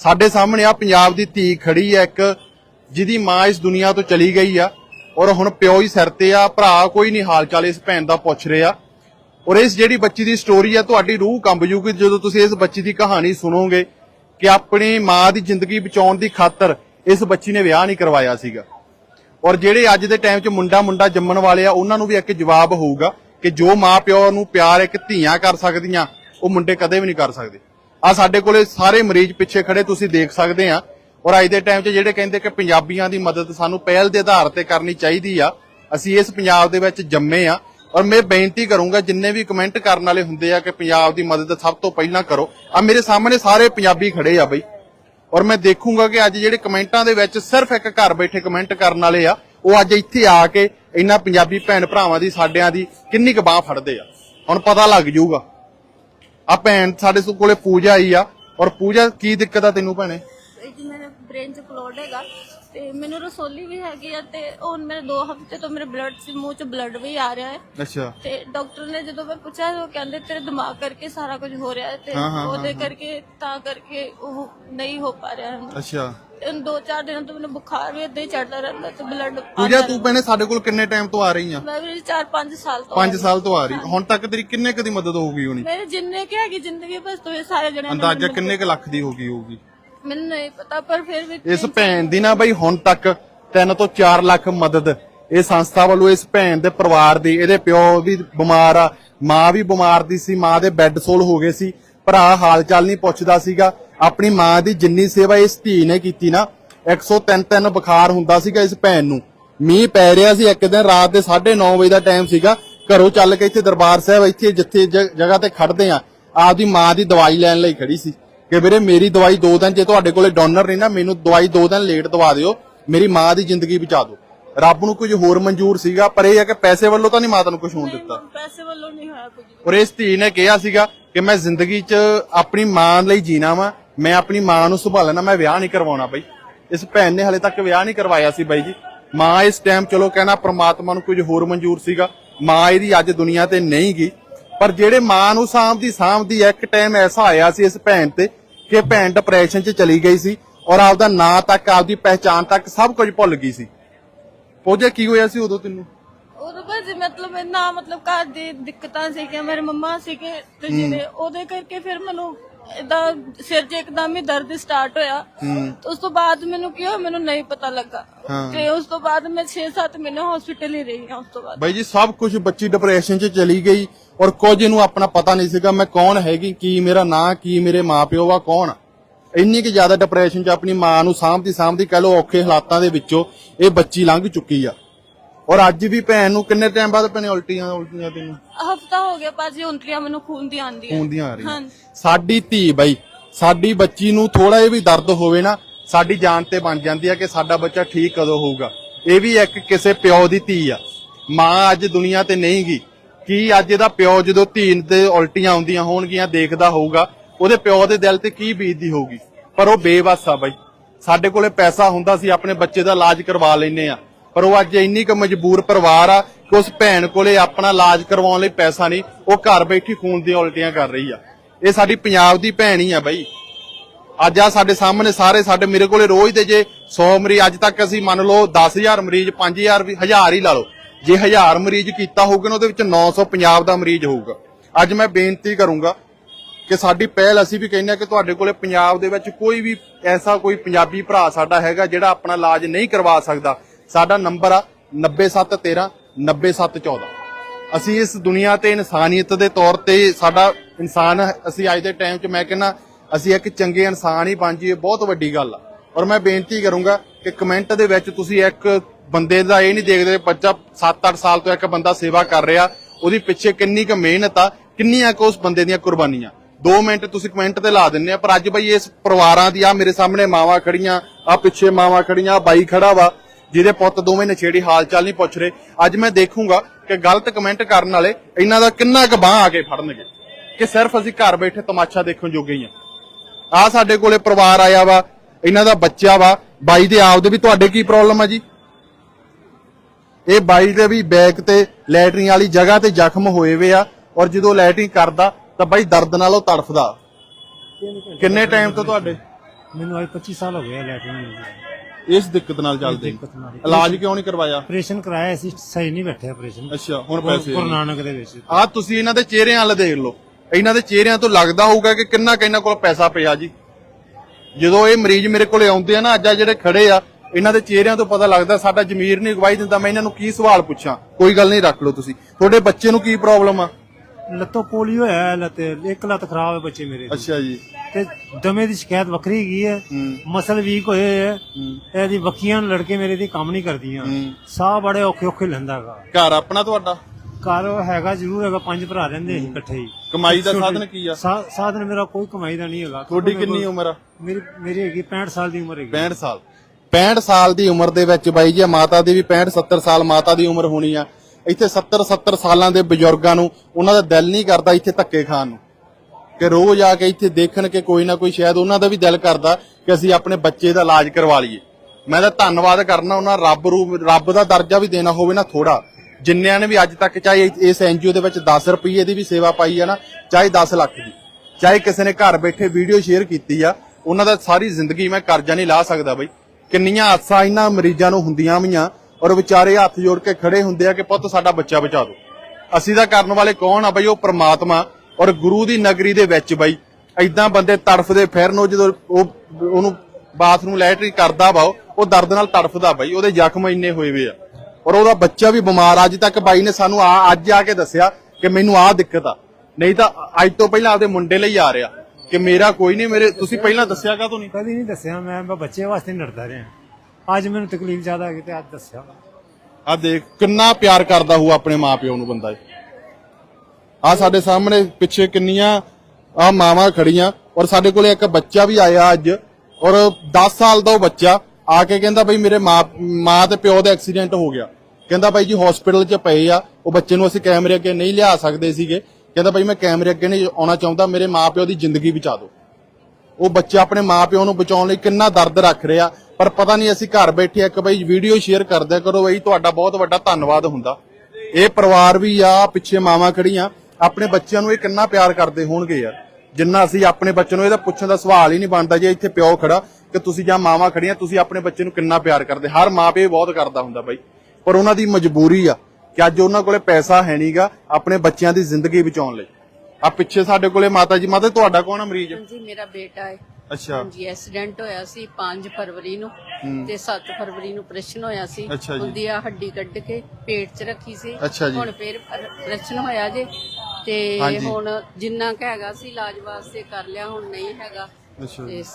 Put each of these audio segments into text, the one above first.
ਸਾਡੇ ਸਾਹਮਣੇ ਆ ਪੰਜਾਬ ਦੀ ਧੀ ਖੜੀ ਹੈ ਇੱਕ, ਜਿਹਦੀ ਮਾਂ ਇਸ ਦੁਨੀਆ ਤੋਂ ਚਲੀ ਗਈ ਆ, ਔਰ ਹੁਣ ਪਿਓ ਹੀ ਸਿਰ ਤੇ ਆ, ਭਰਾ ਕੋਈ ਨਹੀਂ ਹਾਲ ਚਾਲ ਇਸ ਭੈਣ ਦਾ ਪੁੱਛ ਰਿਹਾ। ਔਰ ਇਸ ਜਿਹੜੀ ਬੱਚੀ ਦੀ ਸਟੋਰੀ ਆ, ਤੁਹਾਡੀ ਰੂਹ ਕੰਬ ਜੂਗੀ ਜਦੋਂ ਤੁਸੀਂ ਇਸ ਬੱਚੀ ਦੀ ਕਹਾਣੀ ਸੁਣੋਗੇ ਕਿ ਆਪਣੀ ਮਾਂ ਦੀ ਜ਼ਿੰਦਗੀ ਬਚਾਉਣ ਦੀ ਖਾਤਰ ਇਸ ਬੱਚੀ ਨੇ ਵਿਆਹ ਨਹੀਂ ਕਰਵਾਇਆ ਸੀਗਾ। ਔਰ ਜਿਹੜੇ ਅੱਜ ਦੇ ਟਾਈਮ 'ਚ ਮੁੰਡਾ ਮੁੰਡਾ ਜੰਮਣ ਵਾਲੇ ਆ, ਉਹਨਾਂ ਨੂੰ ਵੀ ਇੱਕ ਜਵਾਬ ਹੋਊਗਾ ਕਿ ਜੋ ਮਾਂ ਪਿਓ ਨੂੰ ਪਿਆਰ ਇੱਕ ਧੀਆਂ ਕਰ ਸਕਦੀਆਂ, ਉਹ ਮੁੰਡੇ ਕਦੇ ਵੀ ਨਹੀਂ ਕਰ ਸਕਦੇ। ਆ ਸਾਡੇ ਕੋਲੇ ਸਾਰੇ ਮਰੀਜ਼ ਪਿੱਛੇ ਖੜੇ, ਤੁਸੀਂ ਦੇਖ ਸਕਦੇ ਆ। ਔਰ ਅੱਜ ਦੇ ਟਾਈਮ 'ਚ ਜਿਹੜੇ ਕਹਿੰਦੇ ਕਿ ਪੰਜਾਬੀਆਂ ਦੀ ਮਦਦ ਸਾਨੂੰ ਪਹਿਲ ਦੇ ਆਧਾਰ ਤੇ ਕਰਨੀ ਚਾਹੀਦੀ ਆ, ਅਸੀਂ ਇਸ ਪੰਜਾਬ ਦੇ ਵਿੱਚ ਜੰਮੇ ਆ। ਔਰ ਮੈਂ ਬੇਨਤੀ ਕਰੂੰਗਾ, ਜਿੰਨੇ ਵੀ ਕਮੈਂਟ ਕਰਨ ਵਾਲੇ ਹੁੰਦੇ ਆ ਕਿ ਪੰਜਾਬ ਦੀ ਮਦਦ ਸਭ ਤੋਂ ਪਹਿਲਾਂ ਕਰੋ। ਆ ਮੇਰੇ ਸਾਹਮਣੇ ਸਾਰੇ ਪੰਜਾਬੀ ਖੜੇ ਆ ਬਈ। ਔਰ ਮੈਂ ਦੇਖੂੰਗਾ ਕਿ ਅੱਜ ਜਿਹੜੇ ਕਮੈਂਟਾਂ ਦੇ ਵਿੱਚ ਸਿਰਫ ਇੱਕ ਘਰ ਬੈਠੇ ਕਮੈਂਟ ਕਰਨ ਵਾਲੇ ਆ, ਉਹ ਅੱਜ ਇੱਥੇ ਆ ਕੇ ਇਹਨਾਂ ਪੰਜਾਬੀ ਭੈਣ ਭਰਾਵਾਂ ਦੀ ਸਾਡਿਆਂ ਦੀ ਕਿੰਨੀ ਕੁ ਬਾਹ ਫੜਦੇ ਆ। ਹੁਣ ਪਤਾ ਲੱਗ ਜਾਊਗਾ। ਆ ਭੈਣ ਸਾਡੇ ਸੋ ਕੋਲੇ ਪੂਜਾ ਆਈ ਆ। ਔਰ ਪੂਜਾ ਕੀ ਦਿੱਕਤ ਆ ਤੈਨੂੰ ਭੈਣੇ? ਇਹ ਜੀ ਮੇਰੇ ਬ੍ਰੇਨ 'ਚ ਕਲੋਡ ਹੈਗਾ ਤੇ ਮੈਨੂੰ ਰਸੋਲੀ ਵੀ ਹੈਗੀ ਆ ਤੇ ਹੁਣ ਮੇਰੇ 2 ਹਫ਼ਤੇ ਤੋਂ ਮੇਰੇ ਬਲੱਡ ਸੀ ਮੂੰਹ 'ਚ ਬਲੱਡ ਵੀ ਆ ਰਿਹਾ ਹੈ। ਅੱਛਾ। ਤੇ ਡਾਕਟਰ ਨੇ ਜਦੋਂ ਮੈਂ ਪੁੱਛਿਆ ਉਹ ਕਹਿੰਦੇ ਤੇਰੇ ਦਿਮਾਗ ਕਰਕੇ ਸਾਰਾ ਕੁਝ ਹੋ ਰਿਹਾ ਹੈ ਤੇ ਹਾਂ, ਹਾਂ, ਉਹਦੇ ਕਰਕੇ ਤਾਂ ਕਰਕੇ ਉਹ ਨਹੀਂ ਹੋ ਪਾ ਰਿਹਾ ਹੈ। ਅੱਛਾ। ਦੋ ਚਾਰ ਦਿਨਾਂ ਤੋਂ ਮੈਨੂੰ ਬੁਖਾਰ ਵੀ ਏਦਾਂ ਹੀ ਚੜਦਾ ਰਹਿੰਦਾ ਤੇ ਬਲੱਡ ਪੂਜਾ ਤੂੰ ਭੈਣੇ ਸਾਡੇ ਕੋਲ ਕਿੰਨੇ ਟਾਈਮ ਤੋਂ ਆ ਰਹੀ ਆ? ਮੈਂ ਵੀ 4-5 ਸਾਲ ਤੋਂ 5 ਸਾਲ ਤੋਂ ਆ ਰਹੀ। ਹੁਣ ਤੱਕ ਤੇਰੀ ਕਿੰਨੇ ਕੁ ਦੀ ਮਦਦ ਹੋਊਗੀ ਹੋਣੀ? ਮੇਰੇ ਜਿੰਨੇ ਕਿ ਹੈਗੀ ਜ਼ਿੰਦਗੀ ਬਸ ਤੁਸੀਂ ਸਾਰੇ ਜਣੇ ਅੰਦਾਜ਼ਾ ਕਿੰਨੇ ਕੁ ਲੱਖ ਦੀ ਹੋਊਗੀ ਹੋਊਗੀ? ਮੈਨੂੰ ਨਹੀਂ ਪਤਾ ਪਰ ਫਿਰ ਵੀ ਇਸ ਭੈਣ ਦੀ ਨਾ ਬਈ ਹੁਣ ਤੱਕ 3 ਤੋਂ 4 ਲੱਖ ਮਦਦ। ਇਹ ਸੰਸਥਾ ਵੱਲੋਂ ਇਸ ਭੈਣ ਦੇ ਪਰਿਵਾਰ ਦੀ ਇਹਦੇ ਪਿਓ ਵੀ ਬਿਮਾਰ ਆ ਮਾਂ ਵੀ ਬਿਮਾਰ ਦੀ ਸੀ ਮਾਂ ਦੇ ਬੈੱਡ ਸੋਲ ਹੋ ਗਏ ਸੀ। ਭਰਾ ਹਾਲ ਚਾਲ ਨਹੀਂ ਪੁੱਛਦਾ ਸੀਗਾ। ਆਪਣੀ ਮਾਂ ਦੀ ਜਿੰਨੀ ਸੇਵਾ ਇਸ ਧੀ ਨੇ ਕੀਤੀ ਨਾ 103 ਬੁਖਾਰ ਹੁੰਦਾ ਸੀਗਾ ਇਸ ਭੈਣ ਨੂੰ। ਮੀਂਹ ਪੈ ਰਿਹਾ ਸੀ ਇੱਕ ਦਿਨ ਰਾਤ ਦੇ 9:30 ਵਜੇ ਦਾ ਟਾਈਮ ਸੀਗਾ। ਘਰੋਂ ਚੱਲ ਕੇ ਇੱਥੇ ਦਰਬਾਰ ਸਾਹਿਬ ਇੱਥੇ ਜਿੱਥੇ ਜਗ੍ਹਾ ਤੇ ਖੜਦੇ ਆ ਆਪਦੀ ਮਾਂ ਦੀ ਦਵਾਈ ਲੈਣ ਲਈ ਖੜੀ ਸੀ। ਕਿ ਵੀਰੇ ਮੇਰੀ ਦਵਾਈ ਦੋ ਦਿਨ ਜੇ ਤੁਹਾਡੇ ਕੋਲੇ ਡੋਨਰ ਨਹੀਂ ਨਾ ਮੈਨੂੰ ਦਵਾਈ ਦੋ ਦਿਨ ਲੇਟ ਦਵਾ ਦਿਓ ਮੇਰੀ ਮਾਂ ਦੀ ਜ਼ਿੰਦਗੀ ਬਚਾ ਦਿਓ। ਰੱਬ ਨੂੰ ਕੁਝ ਹੋਰ ਮਨਜ਼ੂਰ ਸੀਗਾ ਪਰ ਇਹ ਹੈ ਕਿ ਪੈਸੇ ਵੱਲੋਂ ਤਾਂ ਨਹੀਂ ਮਾਤਾ ਨੂੰ ਕੁਝ ਹੋਣ ਦਿੱਤਾ। ਪੈਸੇ ਵੱਲੋਂ ਨਹੀਂ ਹੋਇਆ ਕੁਝ। ਔਰ ਇਸ ਧੀ ਨੇ ਕਿਹਾ ਸੀਗਾ ਕਿ ਮੈਂ ਜ਼ਿੰਦਗੀ 'ਚ ਆਪਣੀ ਮਾਂ ਲਈ ਜੀਣਾ ਵਾ ਮੈਂ ਆਪਣੀ ਮਾਂ ਨੂੰ ਸੰਭਾਲਣਾ ਮੈਂ ਵਿਆਹ ਨਹੀਂ ਕਰਵਾਉਣਾ ਬਈ। ਇਸ ਭੈਣ ਨੇ ਹਲੇ ਤੱਕ ਵਿਆਹ ਨਹੀਂ ਕਰਵਾਇਆ ਸੀ ਬਾਈ ਜੀ। ਮਾਂ ਇਸ ਟਾਈਮ ਚਲੋ ਕਹਿਣਾ ਪ੍ਰਮਾਤਮਾ ਨੂੰ ਕੁਝ ਹੋਰ ਮਨਜ਼ੂਰ ਸੀਗਾ। ਮਾਂ ਇਹਦੀ ਅੱਜ ਦੁਨੀਆ ਤੇ ਨਹੀਂ ਗਈ। ਪਰ ਜਿਹੜੇ ਮਾਂ ਨੂੰ ਸਾਂਭਦੀ ਸਾਂਭਦੀ ਇੱਕ ਟਾਈਮ ਐਸਾ ਆਇਆ ਸੀ ਇਸ ਭੈਣ ਤੇ ਕਿ ਭੈਣ ਡਿਪਰੈਸ਼ਨ 'ਚ ਚਲੀ ਗਈ ਸੀ ਔਰ ਆਪਦਾ ਨਾਂ ਤੱਕ ਆਪਦੀ ਪਹਿਚਾਨ ਤੱਕ ਸਭ ਕੁਝ ਭੁੱਲ ਗਈ ਸੀ। ਉਹਦੇ ਕੀ ਹੋਇਆ ਸੀ ਉਦੋਂ ਤੈਨੂੰ? ਉਹ ਬਸ ਮਤਲਬ ਇੰਨਾ ਮਤਲਬ ਘਰ ਦੀ ਦਿੱਕਤਾਂ ਸੀਗੀਆਂ ਮੇਰੇ ਮੰਮਾ ਸੀਗੇ ਤੇ ਜਿਹੜੇ ਉਹਦੇ ਕਰਕੇ ਫਿਰ ਮੈਨੂੰ ਇਦਾਂ ਸਿਰ 'ਚ ਇੱਕਦਮ ਹੀ ਦਰਦ ਸਟਾਰਟ ਹੋਇਆ। ਉਸ ਤੋਂ ਬਾਅਦ ਮੈਨੂੰ ਕੀ ਹੋਇਆ ਮੈਨੂੰ ਨਹੀਂ ਪਤਾ ਲੱਗਾ। ਤੇ ਉਸ ਤੋਂ ਬਾਅਦ ਮੈਂ 6-7 ਮਹੀਨੇ ਹਸਪੀਟਲ ਹੀ ਰਹੀ ਹਾਂ ਉਸ ਤੋਂ ਬਾਅਦ। ਬਾਈ ਜੀ ਸਭ ਕੁਝ ਬੱਚੀ ਡਿਪਰੈਸ਼ਨ 'ਚ ਚਲੀ ਗਈ ਔਰ ਕੁਝ ਇਹਨੂੰ ਆਪਣਾ ਪਤਾ ਨਹੀਂ ਸੀਗਾ ਮੈਂ ਕੌਣ ਹੈਗੀ ਕੀ ਮੇਰਾ ਨਾਂ ਕੀ ਮੇਰੇ ਮਾਪਿਓ ਵਾ ਕੌਣ। ਇੰਨੀ ਕਿ ਜ਼ਿਆਦਾ ਡਿਪਰੈਸ਼ਨ 'ਚ ਆਪਣੀ ਮਾਂ ਨੂੰ ਸਾਂਭਦੀ ਸਾਂਭਦੀ ਕਹ ਲੋ ਔਖੇ ਹਾਲਾਤਾਂ ਦੇ ਵਿੱਚੋਂ ਇਹ ਬੱਚੀ ਲੰਘ ਚੁੱਕੀ ਆ। ਔਰ ਅੱਜ ਵੀ ਭੈਣ ਨੂੰ ਕਿੰਨੇ ਟਾਈਮ ਬਾਅਦ ਭੈਣੇ ਉਲਟੀਆਂ ਉਲਟੀਆਂ ਤੈਨੂੰ ਹਫਤਾ ਹੋ ਗਿਆ ਭਾਜੀ ਉਂਟਲੀਆਂ ਮੈਨੂੰ ਖੂਨ ਦੀ ਆਂਦੀਆਂ ਖੂੰਦੀਆਂ ਆ ਰਹੀਆਂ। ਹਾਂਜੀ। ਸਾਡੀ ਧੀ ਬਾਈ ਸਾਡੀ ਬੱਚੀ ਨੂੰ ਥੋੜਾ ਜਿਹਾ ਵੀ ਦਰਦ ਹੋਵੇ ਨਾ ਸਾਡੀ ਜਾਨ ਤੇ ਬਣ ਜਾਂਦੀ ਆ ਕਿ ਸਾਡਾ ਬੱਚਾ ਠੀਕ ਕਦੋਂ ਹੋਊਗਾ। ਇਹ ਵੀ ਇੱਕ ਕਿਸੇ ਪਿਓ ਦੀ ਧੀ ਆ। ਮਾਂ ਅੱਜ ਦੁਨੀਆ ਤੇ ਨਹੀਂ ਗਈ। ਕੀ ਅੱਜ ਇਹਦਾ ਪਿਓ ਜਦੋਂ ਧੀ ਤੇ ਉਲਟੀਆਂ ਆਉਂਦੀਆਂ ਹੋਣਗੀਆਂ ਦੇਖਦਾ ਹੋਊਗਾ ਉਹਦੇ ਪਿਓ ਦੇ ਦਿਲ ਤੇ ਕੀ ਬੀਤਦੀ ਹੋਊਗੀ। ਪਰ ਉਹ ਬੇਵਸ ਆ ਬਾਈ। ਸਾਡੇ ਕੋਲੇ ਪੈਸਾ ਹੁੰਦਾ ਸੀ ਆਪਣੇ ਬੱਚੇ ਦਾ ਇਲਾਜ ਕਰਵਾ ਲੈਨੇ ਆ। ਪਰ ਉਹ ਅੱਜ ਇੰਨੀ ਕੁ ਮਜਬੂਰ ਪਰਿਵਾਰ ਆ ਕਿ ਉਸ ਭੈਣ ਕੋਲੇ ਆਪਣਾ ਇਲਾਜ ਕਰਵਾਉਣ ਲਈ ਪੈਸਾ ਨਹੀਂ, ਉਹ ਘਰ ਬੈਠੀ ਖੂਨ ਦੀਆਂ ਉਲਟੀਆਂ ਕਰ ਰਹੀ ਆ। ਇਹ ਸਾਡੀ ਪੰਜਾਬ ਦੀ ਭੈਣ ਹੀ ਆ ਬਾਈ। ਅੱਜ ਆ ਸਾਡੇ ਸਾਹਮਣੇ ਸਾਰੇ ਸਾਡੇ ਮੇਰੇ ਕੋਲੇ ਰੋਜ਼ ਦੇ ਜੇ 100 ਮਰੀਜ਼, ਅੱਜ ਤੱਕ ਅਸੀਂ ਮੰਨ ਲਓ 10000 ਮਰੀਜ਼ 5000 ਵੀ 1000 ਹੀ ਲਾ ਲਓ। ਜੇ 1000 ਮਰੀਜ਼ ਕੀਤਾ ਹੋਊਗਾ ਨਾ, ਉਹਦੇ ਵਿੱਚ 900 ਪੰਜਾਬ ਦਾ ਮਰੀਜ਼ ਹੋਊਗਾ। ਅੱਜ ਮੈਂ ਬੇਨਤੀ ਕਰੂੰਗਾ ਕਿ ਸਾਡੀ ਪਹਿਲ ਅਸੀਂ ਵੀ ਕਹਿੰਦੇ ਆ ਕਿ ਤੁਹਾਡੇ ਕੋਲੇ ਪੰਜਾਬ ਦੇ ਵਿੱਚ ਕੋਈ ਵੀ ਐਸਾ ਕੋਈ ਪੰਜਾਬੀ ਭਰਾ ਸਾਡਾ ਹੈਗਾ ਜਿਹੜਾ ਆਪਣਾ ਇਲਾਜ ਨਹੀਂ ਕਰਵਾ ਸਕਦਾ। ਸਾਡਾ ਨੰਬਰ ਆ 9713 90714 ਅਸੀਂ ਇਸ ਦੁਨੀਆ ਤੇ ਇਨਸਾਨੀਅਤ ਦੇ ਤੌਰ ਤੇ ਸਾਡਾ ਇਨਸਾਨ ਅਸੀਂ ਅੱਜ ਦੇ ਟਾਈਮ 'ਚ ਮੈਂ ਕਹਿੰਦਾ, ਅਸੀਂ ਇੱਕ ਚੰਗੇ ਇਨਸਾਨ ਹੀ ਬਣ ਜਾਈਏ, ਬਹੁਤ ਵੱਡੀ ਗੱਲ ਆ। ਔਰ ਮੈਂ ਬੇਨਤੀ ਕਰੂੰਗਾ ਕਿ ਕਮੈਂਟ ਦੇ ਵਿੱਚ ਤੁਸੀਂ ਇੱਕ ਬੰਦੇ ਦਾ ਇਹ ਨਹੀਂ ਦੇਖਦੇ ਬੱਚਾ 7-8 ਸਾਲ ਤੋਂ ਇੱਕ ਬੰਦਾ ਸੇਵਾ ਕਰ ਰਿਹਾ, ਉਹਦੀ ਪਿੱਛੇ ਕਿੰਨੀ ਕੁ ਮਿਹਨਤ ਆ, ਕਿੰਨੀਆਂ ਕੁ ਉਸ ਬੰਦੇ ਦੀਆਂ ਕੁਰਬਾਨੀਆਂ। 2 ਮਿੰਟ ਤੁਸੀਂ ਕਮੈਂਟ ਤੇ ਲਾ ਦਿੰਨੇ ਆ, ਪਰ ਅੱਜ ਬਈ ਇਸ ਪਰਿਵਾਰਾਂ ਦੀ ਆ, ਮੇਰੇ ਸਾਹਮਣੇ ਮਾਵਾਂ ਖੜੀਆਂ, ਆ ਪਿੱਛੇ ਮਾਵਾਂ ਖੜੀਆਂ ਆਹ ਬਾਈ ਖੜਾ ਵਾ ਜਿਹਦੇ ਪੁੱਤ ਦੋਵੇਂ ਨਛੇੜੀ ਹਾਲ ਨਹੀਂ ਪੁੱਛ ਰਹੇ। ਅੱਜ ਮੈਂ ਦੇਖੂੰਗਾ ਕਿ ਗਲਤ ਕਮੈਂਟ ਕਰਨ ਵਾਲੇ ਇਹਨਾਂ ਦਾ ਕਿੰਨਾ ਕੁ ਬਾਹ ਆ ਕੇ ਫੜਨਗੇ ਕਿ ਸਿਰਫ ਅਸੀਂ ਘਰ ਬੈਠੇ ਤਮਾਸ਼ਾ ਦੇਖਣ ਜੋਗੇ ਹੀ ਆ ਆ ਸਾਡੇ ਕੋਲੇ ਪਰਿਵਾਰ ਆਇਆ ਵਾ, ਇਹਨਾਂ ਦਾ ਬੱਚਾ ਵਾ, ਬਾਈ ਦੇ ਆਪ ਦੇ ਵੀ ਤੁਹਾਡੇ ਕੀ ਪ੍ਰੋਬਲਮ ਆ ਜੀ? ਇਹ ਬਾਈ ਦੇ ਵੀ ਬੈਕ ਤੇ ਲੈਟਰਿੰਗ ਵਾਲੀ ਜਗ੍ਹਾ ਤੇ ਜ਼ਖਮ ਹੋਏ ਵੇ ਆ ਔਰ ਜਦੋਂ ਲੈਟਰਿੰਗ ਕਰਦਾ ਤਾਂ ਬਾਈ ਦਰਦ ਨਾਲ ਉਹ ਤੜਫਦਾ। ਕਿੰਨੇ ਟਾਈਮ ਤੋਂ ਤੁਹਾਡੇ? ਮੈਨੂੰ ਅੱਜ 25 ਸਾਲ ਹੋ ਗਏ ਲੈਟਰਿਨ ਇਸ ਦਿੱਕਤ ਨਾਲ ਚੱਲਦੇ ਦਿੱਕਤ ਨਾਲ। ਇਲਾਜ ਕਿਉਂ ਨਹੀਂ ਕਰਵਾਇਆ? ਆਪਰੇਸ਼ਨ ਕਰਾਇਆ ਸੀ ਸਹੀ ਨਹੀਂ ਬੈਠੇ ਆਪਰੇਸ਼ਨ। ਅੱਛਾ ਹੁਣ ਪੈਸੇ ਗੁਰੂ ਨਾਨਕ ਦੇ ਵਿੱਚ। ਆ ਤੁਸੀਂ ਇਹਨਾਂ ਦੇ ਚਿਹਰਿਆਂ ਵੱਲ ਦੇਖ ਲਓ। ਇਹਨਾਂ ਦੇ ਚਿਹਰਿਆਂ ਤੋਂ ਲੱਗਦਾ ਹੋਊਗਾ ਕਿ ਕਿੰਨਾ ਕਿੰਨਾ ਕੋਲ ਪੈਸਾ ਪਿਆ ਜੀ। ਜਦੋਂ ਇਹ ਮਰੀਜ਼ ਮੇਰੇ ਕੋਲੇ ਆਉਂਦੇ ਆ ਨਾ ਅੱਜ ਆ ਜਿਹੜੇ ਖੜੇ ਆ ਇਹਨਾਂ ਦੇ ਚਿਹਰਿਆਂ ਤੋਂ ਪਤਾ ਲੱਗਦਾ ਸਾਡਾ ਜ਼ਮੀਰ ਨਹੀਂ ਗਵਾਹੀ ਦਿੰਦਾ। ਮੈਂ ਇਹਨਾਂ ਨੂੰ ਕੀ ਸਵਾਲ ਪੁੱਛਾਂ? ਕੋਈ ਗੱਲ ਨਹੀਂ ਰੱਖ ਲਓ ਤੁਸੀਂ। ਤੁਹਾਡੇ ਬੱਚੇ ਨੂੰ ਕੀ ਪ੍ਰੋਬਲਮ ਆ? ਲੱਤੋਂ ਪੋਲੀਓ ਹੈ ਲੱਤੇ ਇੱਕ ਲੱਤ ਖਰਾਬ ਹੈ ਬੱਚੇ ਮੇਰੇ ਦੀ। ਅੱਛਾ ਜੀ। ਤੇ ਦਮੇ ਦੀ ਸ਼ਿਕਾਇਤ ਵੱਖਰੀ ਹੈਗੀ ਹੈ। ਹੂੰ। ਮਸਲ ਵੀਕ ਹੋਏ ਹੋਏ ਹੈ। ਹੂੰ। ਇਹਦੀ ਬੱਕੀਆਂ ਲੜਕੇ ਮੇਰੇ ਦੀ ਕੰਮ ਨਹੀਂ ਕਰਦੀਆਂ। ਹੂੰ। ਸਾਹ ਬੜੇ ਔਖੇ ਔਖੇ ਲੈਂਦਾਗਾ ਘਰ ਆਪਣਾ ਤੁਹਾਡਾ? ਘਰ ਹੈਗਾ ਜ਼ਰੂਰ ਹੈਗਾ ਪੰਜ ਭਰਾ ਰਹਿੰਦੇ ਸੀ ਇਕੱਠੇ ਹੀ। ਕਮਾਈ ਦਾ ਸਾਧਨ ਕੀ ਆ? ਸਾ- ਸਾਧਨ ਮੇਰਾ ਕੋਈ ਕਮਾਈ ਦਾ ਨਹੀਂ ਹੈਗਾ। ਤੁਹਾਡੀ ਕਿੰਨੀ ਉਮਰ ਆ? ਮੇਰੀ ਮੇਰੀ ਹੈਗੀ 65 ਸਾਲ ਦੀ ਉਮਰ ਹੈਗੀ। 65 ਸਾਲ। 65 ਸਾਲ ਦੀ ਉਮਰ ਦੇ ਵਿੱਚ ਬਾਈ ਜੀ ਮਾਤਾ ਦੀ ਵੀ 65 70 ਸਾਲ ਮਾਤਾ ਦੀ ਉਮਰ ਹੋਣੀ ਆ। ਇੱਥੇ 70 70 ਸਾਲਾਂ ਦੇ ਬਜ਼ੁਰਗਾਂ ਨੂੰ ਉਹਨਾਂ ਦਾ ਦਿਲ ਨਹੀਂ ਕਰਦਾ ਇੱਥੇ ਧੱਕੇ ਖਾਣ ਨੂੰ। ਕਿ ਰੋਜ਼ ਆ ਕੇ ਇੱਥੇ ਦੇਖਣ ਕਿ ਕੋਈ ਨਾ ਕੋਈ ਸ਼ਾਇਦ ਉਹਨਾਂ ਦਾ ਵੀ ਦਿਲ ਕਰਦਾ ਕਿ ਅਸੀਂ ਆਪਣੇ ਬੱਚੇ ਦਾ ਇਲਾਜ ਕਰਵਾ ਲਈਏ। ਮੈਂ ਤਾਂ ਧੰਨਵਾਦ ਕਰਨਾ ਉਹਨਾਂ ਰੱਬ ਰੂ ਰੱਬ ਦਾ ਦਰਜਾ ਵੀ ਦੇਣਾ ਹੋਵੇ ਨਾ ਥੋੜਾ ਜਿੰਨਿਆਂ ਨੇ ਵੀ ਅੱਜ ਤੱਕ ਚਾਹੇ ਇਸ ਐਨਜੀਓ ਦੇ ਵਿੱਚ 10 ਰੁਪਏ ਦੀ ਵੀ ਸੇਵਾ ਪਾਈ ਆ ਨਾ, ਚਾਹੇ 10 ਲੱਖ ਦੀ। ਚਾਹੇ ਕਿਸੇ ਨੇ ਘਰ ਬੈਠੇ ਵੀਡੀਓ ਸ਼ੇਅਰ ਕੀਤੀ ਆ, ਉਹਨਾਂ ਦਾ ਸਾਰੀ ਜ਼ਿੰਦਗੀ ਮੈਂ ਕਰਜ਼ਾ ਨਹੀਂ ਲਾ ਸਕਦਾ ਬਈ। ਕਿੰਨੀਆਂ ਆਸਾਂ ਇਹਨਾਂ ਮਰੀਜ਼ਾਂ ਨੂੰ ਹੁੰਦੀਆਂ ਵੀਆਂ ਔਰ ਵਿਚਾਰੇ ਹੱਥ ਜੋੜ ਕੇ ਖੜੇ ਹੁੰਦੇ ਆ ਕਿ ਪੁੱਤ ਸਾਡਾ ਬੱਚਾ ਬਚਾ ਦਿਓ ਅਸੀਂ ਤਾਂ ਕਰਨ ਵਾਲੇ ਕੌਣ ਆ ਬਈ? ਉਹ ਪ੍ਰਮਾਤਮਾ ਔਰ ਗੁਰੂ ਦੀ ਨਗਰੀ ਦੇ ਵਿੱਚ ਬਈ। ਐਦਾਂ ਬੰਦੇ ਤੜਫਦੇ ਫਿਰਨ ਉਹ ਜਦੋਂ ਉਹ ਉਹਨੂੰ ਬਾਥਰੂਮ ਲੈਟਰੀ ਕਰਦਾ ਵਾ ਉਹ, ਦਰਦ ਨਾਲ ਤੜਫਦਾ ਬਈ। ਉਹਦੇ ਜ਼ਖਮ ਇੰਨੇ ਹੋਏ ਵੇ ਆ। ਔਰ ਉਹਦਾ ਬੱਚਾ ਵੀ ਬਿਮਾਰ ਅੱਜ ਤੱਕ ਬਾਈ ਨੇ ਸਾਨੂੰ ਆ ਅੱਜ ਆ ਕੇ ਦੱਸਿਆ ਕਿ ਮੈਨੂੰ ਆਹ ਦਿੱਕਤ ਆ। ਨਹੀਂ ਤਾਂ ਅੱਜ ਤੋਂ ਪਹਿਲਾਂ ਆਪਦੇ ਮੁੰਡੇ ਲਈ ਆ ਰਿਹਾ ਕਿ ਮੇਰਾ ਕੋਈ ਨਹੀਂ ਮੇਰੇ ਤੁਸੀਂ ਪਹਿਲਾਂ ਦੱਸਿਆ ਕਾ ਨਹੀਂ? ਕਦੀ ਨਹੀਂ ਦੱਸਿਆ। ਮੈਂ ਬੱਚੇ ਵਾਸਤੇ ਲੜਦਾ ਰਿਹਾ। ਅੱਜ ਮੈਨੂੰ ਤਕਲੀਫ ਜ਼ਿਆਦਾ ਹੈਗੀ ਤੇ ਅੱਜ ਦੱਸਿਆ ਆ ਦੇਖ, ਕਿੰਨਾ ਪਿਆਰ ਕਰਦਾ ਹੋਊ ਆਪਣੇ ਮਾਪਿਓ ਨੂੰ ਬੰਦਾ ਆ ਸਾਡੇ ਸਾਹਮਣੇ ਪਿੱਛੇ ਕਿੰਨੀਆਂ ਆ ਮਾਵਾਂ ਖੜੀਆਂ, ਔਰ ਸਾਡੇ ਕੋਲੇ ਇੱਕ ਬੱਚਾ ਵੀ ਆਇਆ ਅੱਜ, ਔਰ 10 ਸਾਲ ਦਾ ਉਹ ਬੱਚਾ ਆ ਕੇ ਕਹਿੰਦਾ ਬਈ ਮੇਰੇ ਮਾਂ ਤੇ ਪਿਓ ਦਾ ਐਕਸੀਡੈਂਟ ਹੋ ਗਿਆ। ਕਹਿੰਦਾ ਬਾਈ ਜੀ ਹਸਪੀਟਲ 'ਚ ਪਏ ਆ, ਉਹ ਬੱਚੇ ਨੂੰ ਅਸੀਂ ਕੈਮਰੇ ਅੱਗੇ ਨਹੀਂ ਲਿਆ ਸਕਦੇ ਸੀਗੇ। ਕਹਿੰਦਾ ਬਾਈ ਮੈਂ ਕੈਮਰੇ ਅੱਗੇ ਨਹੀਂ ਆਉਣਾ ਚਾਹੁੰਦਾ, ਮੇਰੇ ਮਾਂ ਪਿਓ ਦੀ ਜ਼ਿੰਦਗੀ ਬਚਾ ਦਿਓ। ਉਹ ਬੱਚਾ ਆਪਣੇ ਮਾਪਿਓ ਨੂੰ ਬਚਾਉਣ ਲਈ ਕਿੰਨਾ ਦਰਦ ਰੱਖ ਰਿਹਾ ਪਰ ਪਤਾ ਨਹੀਂ ਅਸੀਂ ਘਰ ਬੈਠੇ ਇੱਕ ਬਈ ਵੀਡੀਓ ਸ਼ੇਅਰ ਕਰਦਿਆ ਕਰੋ ਬਈ, ਤੁਹਾਡਾ ਬਹੁਤ ਵੱਡਾ ਧੰਨਵਾਦ ਹੁੰਦਾ। ਇਹ ਪਰਿਵਾਰ ਵੀ ਆ, ਪਿੱਛੇ ਮਾਵਾਂ ਖੜੀਆਂ। ਆਪਣੇ ਬੱਚਿਆਂ ਨੂੰ ਇਹ ਕਿੰਨਾ ਪਿਆਰ ਕਰਦੇ ਹੋਣਗੇ ਯਾਰ। ਜਿੰਨਾ ਅਸੀਂ ਆਪਣੇ ਬੱਚੇ ਨੂੰ ਇਹਦਾ ਪੁੱਛਣ ਦਾ ਸਵਾਲ ਹੀ ਨਹੀਂ ਬਣਦਾ ਜੇ ਇੱਥੇ ਪਿਓ ਖੜਾ ਕਿ ਤੁਸੀਂ ਜਾਂ ਮਾਵਾਂ ਖੜੀਆਂ, ਤੁਸੀਂ ਆਪਣੇ ਬੱਚੇ ਨੂੰ ਕਿੰਨਾ ਪਿਆਰ ਕਰਦੇ। ਹਰ ਮਾਪੇ ਬਹੁਤ ਕਰਦਾ ਹੁੰਦਾ ਬਾਈ। ਪਰ ਉਹਨਾਂ ਦੀ ਮਜਬੂਰੀ ਆ ਕਿ ਅੱਜ ਉਹਨਾਂ ਕੋਲੇ ਪੈਸਾ ਹੈ ਨਹੀਂਗਾ ਆਪਣੇ ਬੱਚਿਆਂ ਦੀ ਜ਼ਿੰਦਗੀ ਬਚਾਉਣ ਲਈ। ਆ ਪਿੱਛੇ ਸਾਡੇ ਕੋਲੇ ਮਾਤਾ ਜੀ, ਮਾਤਾ ਤੁਹਾਡਾ ਕੌਣ ਆ ਮਰੀਜ਼? ਹਾਂਜੀ, ਮੇਰਾ ਬੇਟਾ ਹੈ ਅੱਛਾ। ਹਾਂਜੀ ਐਕਸੀਡੈਂਟ ਹੋਇਆ ਸੀ 5 ਫਰਵਰੀ ਨੂੰ ਤੇ 7 ਫਰਵਰੀ ਨੂੰ ਆਪਰੇਸ਼ਨ ਹੋਇਆ ਸੀ। ਅੱਛਾ ਜੀ। ਉਹਦੀ ਆ ਹੱਡੀ ਕੱਢ ਕੇ ਪੇਟ 'ਚ ਰੱਖੀ ਸੀ। ਅੱਛਾ ਜੀ। ਹੁਣ ਫੇਰ ਆਪਰੇਸ਼ਨ ਹੋਇਆ ਜੇ। ਤੇ ਹਾਂਜੀ। ਹੁਣ ਜਿੰਨਾ ਕੁ ਹੈਗਾ ਸੀ ਇਲਾਜ ਵਾਸਤੇ ਕਰ ਲਿਆ ਹੁਣ ਨਹੀਂ ਹੈਗਾ। ਅੱਛਾ ਇਸ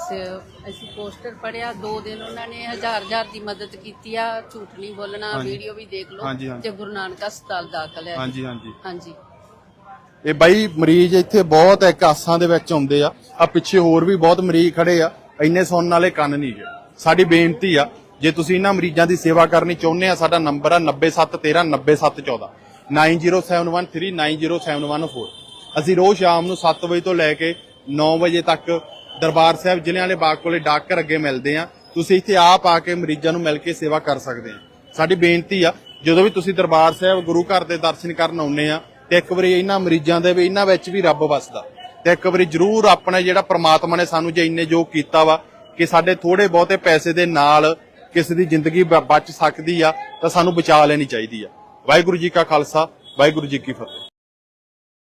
ਅਸੀਂ ਪੋਸਟਰ ਪੜਿਆ ਦੋ ਦਿਨ ਉਹਨਾਂ ਨੇ ਹਜ਼ਾਰ ਹਜ਼ਾਰ ਦੀ ਮਦਦ ਕੀਤੀ ਆ। ਝੂਠ ਨਹੀਂ ਬੋਲਣਾ ਵੀਡੀਓ ਵੀ ਦੇਖ ਲਓ ਹਾਂਜੀ, ਹਾਂਜੀ। ਤੇ ਗੁਰੂ ਨਾਨਕ ਹਸਪਤਾਲ ਦਾਖਲ ਹੈ। ਹਾਂਜੀ ਹਾਂਜੀ। ਹਾਂਜੀ। ਇਹ ਬਾਈ ਮਰੀਜ਼ ਇੱਥੇ ਬਹੁਤ ਇੱਕ ਆਸਾਂ ਦੇ ਵਿੱਚ ਆਉਂਦੇ ਆ। ਆ ਪਿੱਛੇ ਹੋਰ ਵੀ ਬਹੁਤ ਮਰੀਜ਼ ਖੜੇ ਆ। ਇੰਨੇ ਸੁਣਨ ਵਾਲੇ ਕੰਨ ਨਹੀਂ ਜੇ ਸਾਡੀ ਬੇਨਤੀ ਆ, ਜੇ ਤੁਸੀਂ ਇਹਨਾਂ ਮਰੀਜ਼ਾਂ ਦੀ ਸੇਵਾ ਕਰਨੀ ਚਾਹੁੰਦੇ ਆ, ਸਾਡਾ ਨੰਬਰ ਆ 9713 9714 9071390714 ਅਸੀਂ ਰੋਜ਼ ਸ਼ਾਮ ਨੂੰ 7 ਵਜੇ ਤੋਂ ਲੈ ਕੇ 9 ਵਜੇ ਤੱਕ ਦਰਬਾਰ ਸਾਹਿਬ ਜ਼ਿਲ੍ਹਿਆਂ ਵਾਲੇ ਬਾਗ ਕੋਲੇ ਡਾਕ ਅੱਗੇ ਮਿਲਦੇ ਆ। ਤੁਸੀਂ ਇੱਥੇ ਆਪ ਆ ਕੇ ਮਰੀਜ਼ਾਂ ਨੂੰ ਮਿਲ ਕੇ ਸੇਵਾ ਕਰ ਸਕਦੇ ਆ। ਸਾਡੀ ਬੇਨਤੀ ਆ, ਜਦੋਂ ਵੀ ਤੁਸੀਂ ਦਰਬਾਰ ਸਾਹਿਬ ਗੁਰੂ ਘਰ ਦੇ ਦਰਸ਼ਨ ਕਰਨ ਆਉਨੇ ਆ ਤੇ ਇੱਕ ਵਾਰੀ ਇਹਨਾਂ ਮਰੀਜ਼ਾਂ ਦੇ ਵੀ, ਇਹਨਾਂ ਵਿੱਚ ਵੀ ਰੱਬ ਵੱਸਦਾ। ਤੇ ਇੱਕ ਵਾਰੀ ਜਰੂਰ ਆਪਣੇ ਜਿਹੜਾ ਪ੍ਰਮਾਤਮਾ ਨੇ ਸਾਨੂੰ ਜੇ ਇੰਨੇ ਜੋ ਕੀਤਾ ਵਾ, ਕਿ ਸਾਡੇ ਥੋੜੇ ਬਹੁਤੇ ਪੈਸੇ ਦੇ ਨਾਲ ਕਿਸੇ ਦੀ ਜ਼ਿੰਦਗੀ ਬ- ਬਚ ਸਕਦੀ ਆ, ਤਾਂ ਸਾਨੂੰ ਬਚਾ ਲੈਣੀ ਚਾਹੀਦੀ ਆ। ਵਾਹਿਗੁਰੂ ਜੀ ਕਾ ਖਾਲਸਾ, ਵਾਹਿਗੁਰੂ ਜੀ ਕੀ ਫਤਿਹ।